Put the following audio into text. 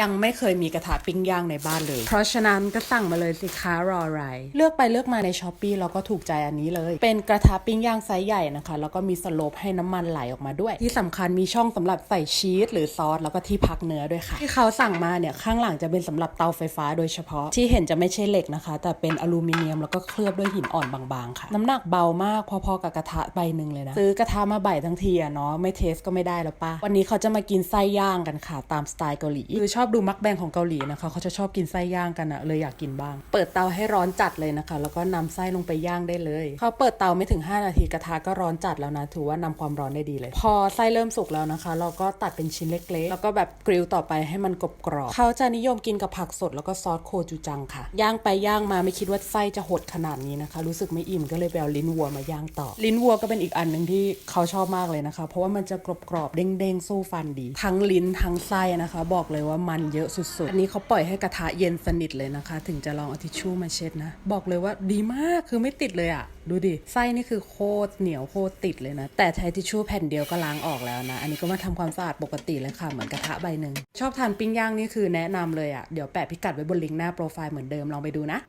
ยังไม่เคยมีกระทะปิ้งย่างในบ้านเลย เพราะฉะนั้นก็สั่งมาเลยสิคะรออะไร เลือกไปเลือกมาในช้อปปีแล้วก็ถูกใจอันนี้เลย เป็นกระทะปิ้งย่างไซส์ใหญ่นะคะ แล้วก็มีสโลปให้น้ำมันไหลออกมาด้วย ที่สำคัญมีช่องสำหรับใส่ชีสหรือซอสแล้วก็ที่พักเนื้อด้วยค่ะ ที่เขาสั่งมาเนี่ยข้างหลังจะเป็นสำหรับเตาไฟฟ้าโดยเฉพาะ ที่เห็นจะไม่ใช่เหล็กนะคะ แต่เป็นอลูมิเนียมแล้วก็เคลือบด้วยหินอ่อนบางๆค่ะ น้ำหนักเบามากพอๆกับกระทะใบหนึ่งเลยนะซื้อกระทะมาใบทั้งทีอะเนาะไม่เทสก็ไม่ได้แล้วปะวันนี้เขาจะมากินไส้ย่างกันค่ะ ตามสไตล์เกาหลีคือชอบดูมักแบงของเกาหลีนะคะ เขาจะชอบกินไส้ย่างกันอะเลยอยากกินบ้าง เปิดเตาให้ร้อนจัดเลยนะคะ แล้วก็นำไส้ลงไปย่างได้เลย เขาเปิดเตาไม่ถึง 5 นาทีกระทะก็ร้อนจัดแล้วนะ ถือว่านำความร้อนได้ดีเลย พอไส้เริ่มสุกแล้วนะคะ เราก็ตัดเป็นชิ้นเล็กๆ แล้วก็แบบกริลต่อไปให้มันกรอบกรอบๆเขาจะนิยมกินกับผักสดแล้วก็ซอสโคจูจังค่ะ ย่างไปย่างมาไม่คิดว่าไส้จะหดขนาดนี้นะคะ รู้สึกไม่อิ่มก็เลยไปเอาลิ้นวัวมาย่างต่อ ลิ้นวัวก็เป็นอีกอันหนึ่งที่เขาชอบมากเลยนะคะ เพราะว่ามันจะกรอบกรอบๆเด้งๆสู้ฟันดี ทั้งลิ้นทั้งไส้นะคะ บอกเลยว่ามันเยอะสุดๆ อันนี้เขาปล่อยให้กระทะเย็นสนิทเลยนะคะ ถึงจะลองเอาทิชชู่มาเช็ดนะ บอกเลยว่าดีมากคือไม่ติดเลยอะดูดิ ไส้นี่คือโคตรเหนียวโคตรติดเลยนะ แต่ใช้ทิชชู่แผ่นเดียวก็ล้างออกแล้วนะ อันนี้ก็มาทำความสะอาดปกติเลยค่ะ เหมือนกระทะใบหนึ่ง ชอบทานปิ้งย่างนี่คือแนะนำเลยอะเดี๋ยวแปะพิกัดไว้บนลิงก์หน้าโปรไฟล์เหมือนเดิมลองไปดูนะ